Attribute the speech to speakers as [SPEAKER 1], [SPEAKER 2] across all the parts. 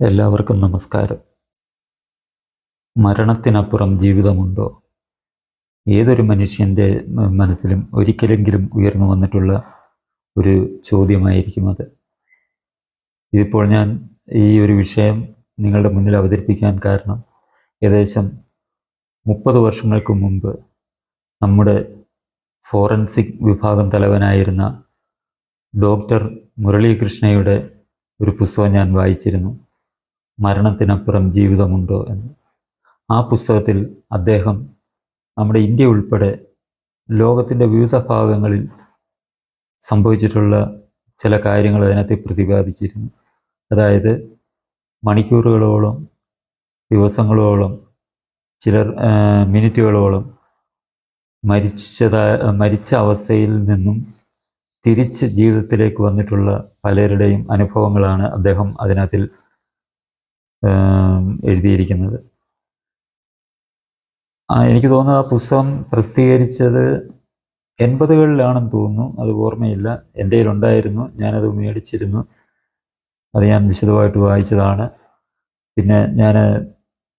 [SPEAKER 1] എല്ലാവർക്കും നമസ്കാരം. മരണത്തിനപ്പുറം ജീവിതമുണ്ടോ? ഏതൊരു മനുഷ്യന്റെ മനസ്സിലും ഒരിക്കലെങ്കിലും ഉയർന്നു വന്നിട്ടുള്ള ഒരു ചോദ്യമായിരിക്കും അത്. ഇതിപ്പോൾ ഞാൻ ഈ ഒരു വിഷയം നിങ്ങളുടെ മുന്നിൽ അവതരിപ്പിക്കാൻ കാരണം ഏകദേശം മുപ്പത് വർഷങ്ങൾക്ക് മുമ്പ് നമ്മുടെ ഫോറൻസിക് വിഭാഗം തലവനായിരുന്ന ഡോക്ടർ മുരളീകൃഷ്ണയുടെ ഒരു പുസ്തകം ഞാൻ വായിച്ചിരുന്നു. മരണത്തിനപ്പുറം ജീവിതമുണ്ടോ എന്ന്. ആ പുസ്തകത്തിൽ അദ്ദേഹം നമ്മുടെ ഇന്ത്യ ഉൾപ്പെടെ ലോകത്തിന്റെ വിവിധ ഭാഗങ്ങളിൽ സംഭവിച്ചിട്ടുള്ള ചില കാര്യങ്ങൾ അതിനകത്ത് പ്രതിപാദിച്ചിരുന്നു. അതായത് മണിക്കൂറുകളോളം ദിവസങ്ങളോളം ചിലർ മിനിറ്റുകളോളം മരിച്ചതായ മരിച്ച അവസ്ഥയിൽ നിന്നും തിരിച്ച് ജീവിതത്തിലേക്ക് വന്നിട്ടുള്ള പലരുടെയും അനുഭവങ്ങളാണ് അദ്ദേഹം അതിനകത്തിൽ എഴുതിയിരിക്കുന്നത്. എനിക്ക് തോന്നുന്നു ആ പുസ്തകം പ്രസിദ്ധീകരിച്ചത് എൺപതുകളിലാണെന്ന് തോന്നുന്നു. അത് ഓർമ്മയില്ല. എന്റെ കയ്യിലുണ്ടായിരുന്നു. ഞാനത് മേടിച്ചിരുന്നു. അത് ഞാൻ വിശദമായിട്ട് വായിച്ചതാണ്. പിന്നെ ഞാൻ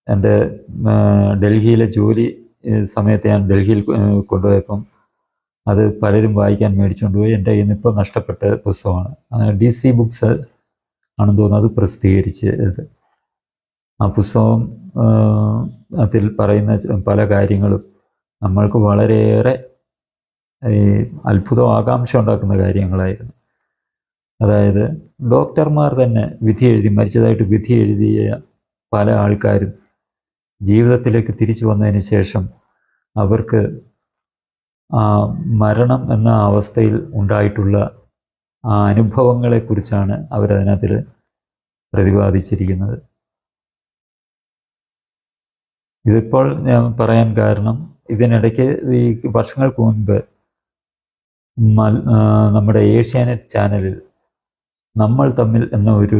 [SPEAKER 1] എന്റെ ഡൽഹിയിലെ ജോലി സമയത്ത് ഞാൻ ഡൽഹിയിൽ കൊണ്ടുപോയപ്പം അത് പലരും വായിക്കാൻ മേടിച്ചുകൊണ്ട് പോയി. എന്റെ കയ്യിൽ നിന്ന് ഇപ്പോൾ നഷ്ടപ്പെട്ട പുസ്തകമാണ്. ഡി സി ബുക്സ് ആണെന്ന് തോന്നുന്നു അത് പ്രസിദ്ധീകരിച്ചത്. ആ പുസ്തകം അതിൽ പറയുന്ന പല കാര്യങ്ങളും നമ്മൾക്ക് വളരെയേറെ ഈ അത്ഭുത ആകാംക്ഷ ഉണ്ടാക്കുന്ന കാര്യങ്ങളായിരുന്നു. അതായത് ഡോക്ടർമാർ തന്നെ വിധി എഴുതി മരിച്ചതായിട്ട് വിധി എഴുതിയ പല ആൾക്കാരും ജീവിതത്തിലേക്ക് തിരിച്ചു വന്നതിന് ശേഷം അവർക്ക് ആ മരണം എന്ന അവസ്ഥയിൽ ഉണ്ടായിട്ടുള്ള ആ അനുഭവങ്ങളെക്കുറിച്ചാണ് അവരതിനകത്തിൽ പ്രതിപാദിച്ചിരിക്കുന്നത്. ഇതിപ്പോൾ ഞാൻ പറയാൻ കാരണം ഇതിനിടയ്ക്ക് ഈ വർഷങ്ങൾക്ക് മുൻപ് നമ്മുടെ ഏഷ്യാനെറ്റ് ചാനലിൽ നമ്മൾ തമ്മിൽ എന്ന ഒരു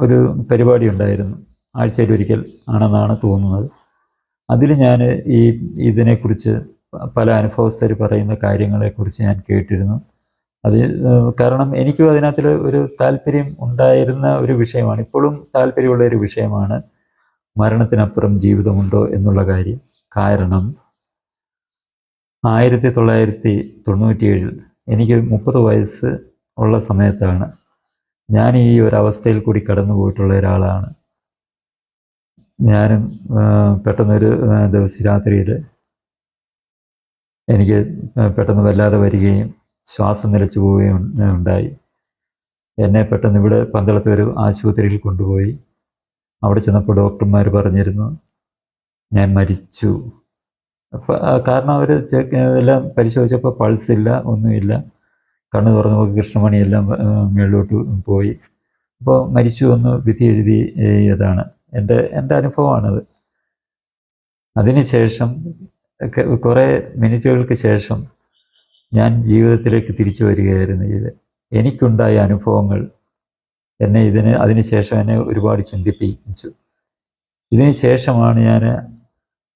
[SPEAKER 1] ഒരു പരിപാടി ഉണ്ടായിരുന്നു. ആഴ്ചയിൽ ഒരിക്കൽ ആണെന്നാണ് തോന്നുന്നത്. അതിൽ ഞാൻ ഈ ഇതിനെക്കുറിച്ച് പല അനുഭവസ്ഥർ പറയുന്ന കാര്യങ്ങളെക്കുറിച്ച് ഞാൻ കേട്ടിരുന്നു. അത് കാരണം എനിക്കും അതിനകത്തിൽ ഒരു താല്പര്യം ഉണ്ടായിരുന്ന ഒരു വിഷയമാണ്. ഇപ്പോഴും താല്പര്യമുള്ള ഒരു വിഷയമാണ്. മരണത്തിനപ്പുറം ജീവിതമുണ്ടോ എന്നുള്ള കാര്യം. കാരണം ആയിരത്തി തൊള്ളായിരത്തി തൊണ്ണൂറ്റിയേഴിൽ എനിക്ക് മുപ്പത് വയസ്സ് ഉള്ള സമയത്താണ് ഞാൻ ഈ ഒരു അവസ്ഥയിൽ കൂടി കടന്നു പോയിട്ടുള്ള ഒരാളാണ്. ഞാനും പെട്ടെന്നൊരു ദിവസം രാത്രിയിൽ എനിക്ക് പെട്ടെന്ന് വല്ലാതെ വരികയും ശ്വാസം നിലച്ചു പോവുകയും ഉണ്ടായി. എന്നെ പെട്ടെന്ന് ഇവിടെ പന്തളത്ത് ഒരു ആശുപത്രിയിൽ കൊണ്ടുപോയി. അവിടെ ചെന്നപ്പോൾ ഡോക്ടർമാർ പറഞ്ഞിരുന്നു ഞാൻ മരിച്ചു. കാരണം അവർ എല്ലാം പരിശോധിച്ചപ്പോൾ പൾസ് ഇല്ല ഒന്നുമില്ല. കണ്ണ് തുറന്ന് നോക്കി കൃഷ്ണമണിയെല്ലാം മേളിലോട്ട് പോയി. അപ്പോൾ മരിച്ചു എന്ന് വിധി എഴുതി ഇതാണ് എന്റെ എന്റെ അനുഭവമാണത്. അതിനുശേഷം കുറേ മിനിറ്റുകൾക്ക് ശേഷം ഞാൻ ജീവിതത്തിലേക്ക് തിരിച്ചു വരികയായിരുന്നു. ഇത് എനിക്കുണ്ടായ അനുഭവങ്ങൾ എന്നെ ഇതിന് അതിനുശേഷം എന്നെ ഒരുപാട് ചിന്തിപ്പിച്ചു. ഇതിന് ശേഷമാണ് ഞാൻ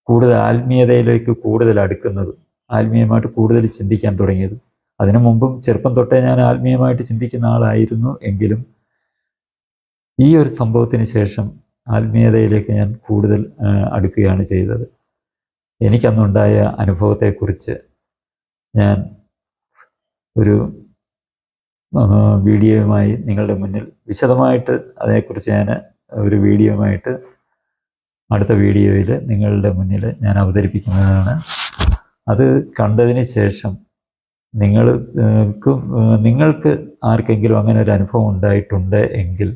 [SPEAKER 1] കൂടുതൽ ആത്മീയതയിലേക്ക് കൂടുതൽ അടുക്കുന്നത്. ആത്മീയമായിട്ട് കൂടുതൽ ചിന്തിക്കാൻ തുടങ്ങിയത്. അതിനു മുമ്പും ചെറുപ്പം തൊട്ടേ ഞാൻ ആത്മീയമായിട്ട് ചിന്തിക്കുന്ന ആളായിരുന്നു എങ്കിലും ഈ ഒരു സംഭവത്തിന് ശേഷം ആത്മീയതയിലേക്ക് ഞാൻ കൂടുതൽ അടുക്കുകയാണ് ചെയ്തത്. എനിക്കന്നുണ്ടായ അനുഭവത്തെക്കുറിച്ച് ഞാൻ ഒരു വീഡിയോയുമായി നിങ്ങളുടെ മുന്നിൽ വിശദമായിട്ട് അതിനെക്കുറിച്ച് ഞാൻ ഒരു വീഡിയോയുമായിട്ട് അടുത്ത വീഡിയോയിൽ നിങ്ങളുടെ മുന്നിൽ ഞാൻ അവതരിപ്പിക്കുന്നതാണ്. അത് കണ്ടതിന് ശേഷം നിങ്ങൾ നിങ്ങൾക്ക് ആർക്കെങ്കിലും അങ്ങനെ ഒരു അനുഭവം ഉണ്ടായിട്ടുണ്ട് എങ്കിൽ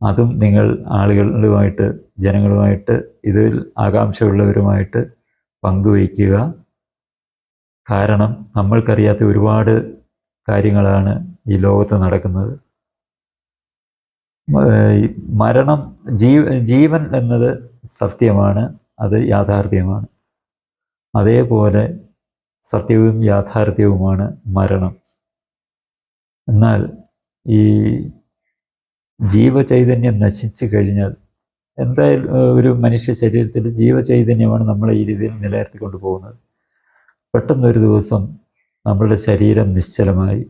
[SPEAKER 1] അതും നിങ്ങൾ ആളുകളുമായിട്ട് ജനങ്ങളുമായിട്ട് ഇതിൽ ആകാംക്ഷയുള്ളവരുമായിട്ട് പങ്കുവയ്ക്കുക. കാരണം നമ്മൾക്കറിയാത്ത ഒരുപാട് കാര്യങ്ങളാണ് ഈ ലോകത്ത് നടക്കുന്നത്. മരണം ജീവ ജീവൻ എന്നത് സത്യമാണ് അത് യാഥാർത്ഥ്യമാണ്. അതേപോലെ സത്യവും യാഥാർത്ഥ്യവുമാണ് മരണം. എന്നാൽ ഈ ജീവചൈതന്യം നശിച്ചു കഴിഞ്ഞാൽ എന്തായാലും ഒരു മനുഷ്യ ശരീരത്തിൽ ജീവചൈതന്യമാണ് നമ്മളെ ഈ രീതിയിൽ നിലനിർത്തിക്കൊണ്ട് പോകുന്നത് പെട്ടെന്നൊരു ദിവസം നമ്മളുടെ ശരീരം നിശ്ചലമായി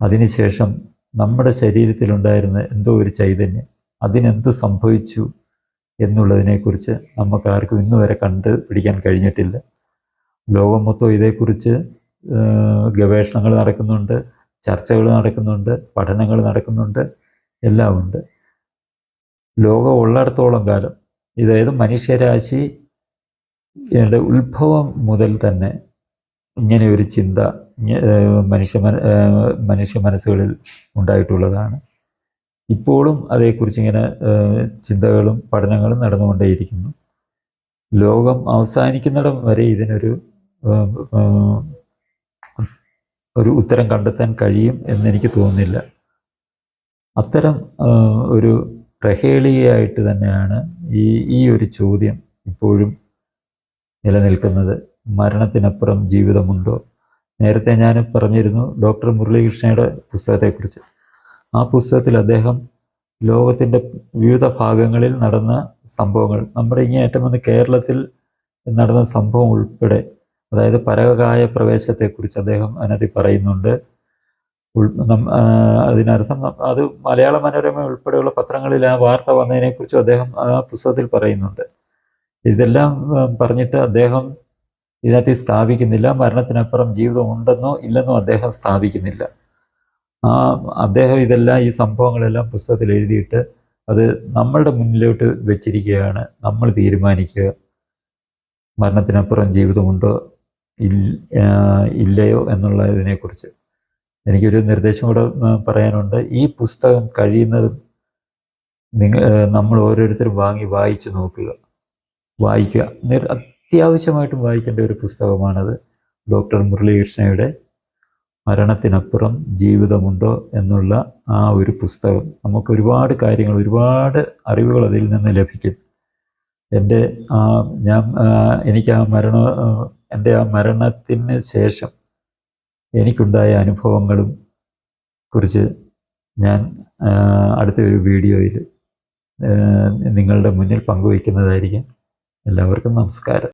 [SPEAKER 1] അതിനുശേഷം നമ്മുടെ ശരീരത്തിലുണ്ടായിരുന്ന എന്തോ ഒരു ചൈതന്യം അതിനെന്ത് സംഭവിച്ചു എന്നുള്ളതിനെക്കുറിച്ച് നമുക്ക് ആർക്കും ഇന്ന് വരെ കണ്ട് പിടിക്കാൻ കഴിഞ്ഞിട്ടില്ല. ലോകം മൊത്തം ഇതേക്കുറിച്ച് ഗവേഷണങ്ങൾ നടക്കുന്നുണ്ട് ചർച്ചകൾ നടക്കുന്നുണ്ട് പഠനങ്ങൾ നടക്കുന്നുണ്ട് എല്ലാം ഉണ്ട്. ലോകം ഉള്ളിടത്തോളം കാലം ഇതായത് മനുഷ്യരാശി ഉത്ഭവം മുതൽ തന്നെ ഇങ്ങനെ ഒരു ചിന്ത മനുഷ്യ മനുഷ്യ മനസ്സുകളിൽ ഉണ്ടായിട്ടുള്ളതാണ്. ഇപ്പോഴും അതേക്കുറിച്ച് ഇങ്ങനെ ചിന്തകളും പഠനങ്ങളും നടന്നുകൊണ്ടേയിരിക്കുന്നു. ലോകം അവസാനിക്കുന്നിടം വരെ ഇതിനൊരു ഒരു ഉത്തരം കണ്ടെത്താൻ കഴിയും എന്നെനിക്ക് തോന്നുന്നില്ല. അത്തരം ഒരു പ്രഹേളികയായിട്ട് തന്നെയാണ് ഈ ഈ ഒരു ചോദ്യം ഇപ്പോഴും നിലനിൽക്കുന്നത്. മരണത്തിനപ്പുറം ജീവിതമുണ്ടോ? നേരത്തെ ഞാൻ പറഞ്ഞിരുന്നു ഡോക്ടർ മുരളീകൃഷ്ണയുടെ പുസ്തകത്തെക്കുറിച്ച്. ആ പുസ്തകത്തിൽ അദ്ദേഹം ലോകത്തിന്റെ വിവിധ ഭാഗങ്ങളിൽ നടന്ന സംഭവങ്ങൾ നമ്മുടെ ഏറ്റവും വന്ന് കേരളത്തിൽ നടന്ന സംഭവം ഉൾപ്പെടെ അതായത് പരകായ പ്രവേശത്തെക്കുറിച്ച് അദ്ദേഹം അതിനകത്ത് പറയുന്നുണ്ട്. അതിനർത്ഥം അത് മലയാള മനോരമ ഉൾപ്പെടെയുള്ള പത്രങ്ങളിൽ ആ വാർത്ത വന്നതിനെക്കുറിച്ചും അദ്ദേഹം ആ പുസ്തകത്തിൽ പറയുന്നുണ്ട്. ഇതെല്ലാം പറഞ്ഞിട്ട് അദ്ദേഹം ഇതിനകത്ത് സ്ഥാപിക്കുന്നില്ല. മരണത്തിനപ്പുറം ജീവിതം ഉണ്ടെന്നോ ഇല്ലെന്നോ അദ്ദേഹം സ്ഥാപിക്കുന്നില്ല. ആ അദ്ദേഹം ഇതെല്ലാം ഈ സംഭവങ്ങളെല്ലാം പുസ്തകത്തിൽ എഴുതിയിട്ട് അത് നമ്മളുടെ മുന്നിലോട്ട് വെച്ചിരിക്കുകയാണ്. നമ്മൾ തീരുമാനിക്കുക. മരണത്തിനപ്പുറം ജീവിതമുണ്ടോ ഇല്ലയോ എന്നുള്ളതിനെക്കുറിച്ച്. എനിക്കൊരു നിർദ്ദേശം കൂടെ പറയാനുണ്ട്. ഈ പുസ്തകം കഴിയുന്നതും നിങ്ങൾ നമ്മൾ ഓരോരുത്തരും വാങ്ങി വായിച്ചു നോക്കുക. വായിക്കുക. അത്യാവശ്യമായിട്ടും വായിക്കേണ്ട ഒരു പുസ്തകമാണത് ഡോക്ടർ മുരളീകൃഷ്ണയുടെ മരണത്തിനപ്പുറം ജീവിതമുണ്ടോ എന്നുള്ള ആ ഒരു പുസ്തകം. നമുക്ക് ഒരുപാട് കാര്യങ്ങൾ ഒരുപാട് അറിവുകൾ അതിൽ നിന്ന് ലഭിക്കും. എന്റെ ആ ഞാൻ എനിക്ക് ആ മരണ എന്റെ ആ മരണത്തിന് ശേഷം എനിക്കുണ്ടായ അനുഭവങ്ങളും കുറിച്ച് ഞാൻ അടുത്ത ഒരു വീഡിയോയിൽ നിങ്ങളുടെ മുന്നിൽ പങ്കുവയ്ക്കുന്നതായിരിക്കും. എല്ലാവർക്കും നമസ്കാരം.